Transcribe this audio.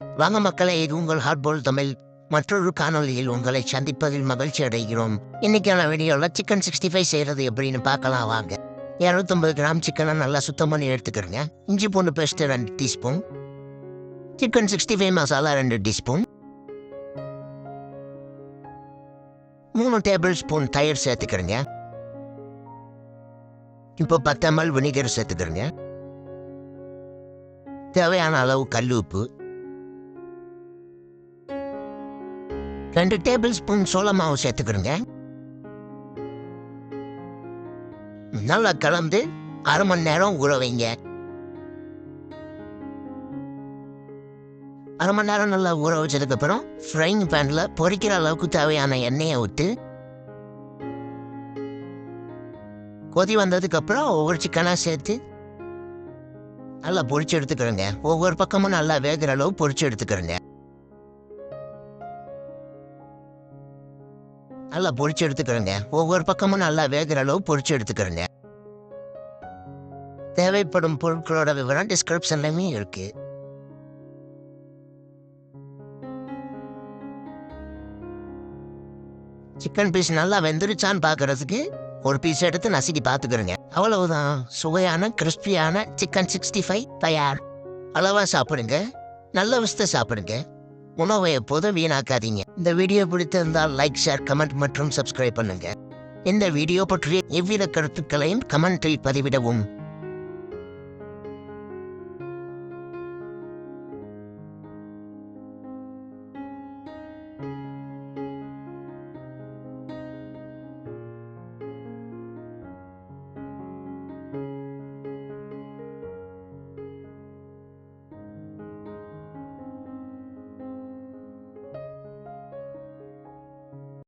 வாங்க மக்களே இது உங்கள் ஹார்ட்பால் தமிழ். மற்றொரு காணொளியில் உங்களை சந்திப்பதில் மகிழ்ச்சி அடைகிறோம். இன்னைக்கான வீடியோவில் சிக்கன் சிக்ஸ்டி ஃபைவ் செய்கிறது எப்படின்னு பார்க்கலாம் வாங்க. இரநூத்தம்பது கிராம் சிக்கனை நல்லா சுத்தம் பண்ணி எடுத்துக்கிறேங்க. இஞ்சி பூண்டு பேஸ்ட்டு ரெண்டு teaspoon. Chicken sixty five masala ரெண்டு டீஸ்பூன். மூணு டேபிள் ஸ்பூன் தயிர் சேர்த்துக்கிறங்க. இப்போ பத்து ml வினிகர் சேர்த்துக்கிறங்க. தேவையான அளவு கல் உப்பு. ரெண்டு டேபிள் ஸ்பூன் சோள மாவு சேர்த்துக்கிறோங்க நல்லா கலந்து அரை மணி நேரம் ஊற வைங்க. அரை மணி நேரம் நல்லா ஊற வச்சதுக்கப்புறம் ஃப்ரைங் பேனில் பொரிக்கிற அளவுக்கு தேவையான எண்ணெயை ஊற்று கொதி வந்ததுக்கப்புறம் ஒவ்வொரு சிக்கனாக சேர்த்து நல்லா பொறிச்சு எடுத்துக்கிறோங்க ஒவ்வொரு பக்கமும் நல்லா வேகிற அளவு பொறிச்சு எடுத்துக்கிறோங்க நல்லா பொரிச்சு எடுத்துக்கிறேங்க. ஒவ்வொரு பக்கமும் நல்லா வேகிற அளவு பொறிச்சு எடுத்துக்கிறேங்க. தேவைப்படும் பொருட்களோட விவரம் டிஸ்கிரிப்ஷன்லயுமே இருக்கு. சிக்கன் பீஸ் நல்லா வெந்துருச்சான்னு பார்க்கறதுக்கு ஒரு பீஸ் எடுத்து நசுக்கி பார்த்துக்கிறேங்க அவ்வளவுதான். சுவையான கிறிஸ்பியான சிக்கன் சிக்ஸ்டி ஃபைவ் தயார். அளவா சாப்பிடுங்க. நல்ல விஷத்தை சாப்பிடுங்க. உணவை எப்போதும் வீணாக்காதீங்க. இந்த வீடியோ பிடித்திருந்தால் லைக் ஷேர் கமெண்ட் மற்றும் சப்ஸ்கிரைப் பண்ணுங்க. இந்த வீடியோ பற்றிய எவ்வித கருத்துக்களையும் கமெண்டில் பதிவிடவும்.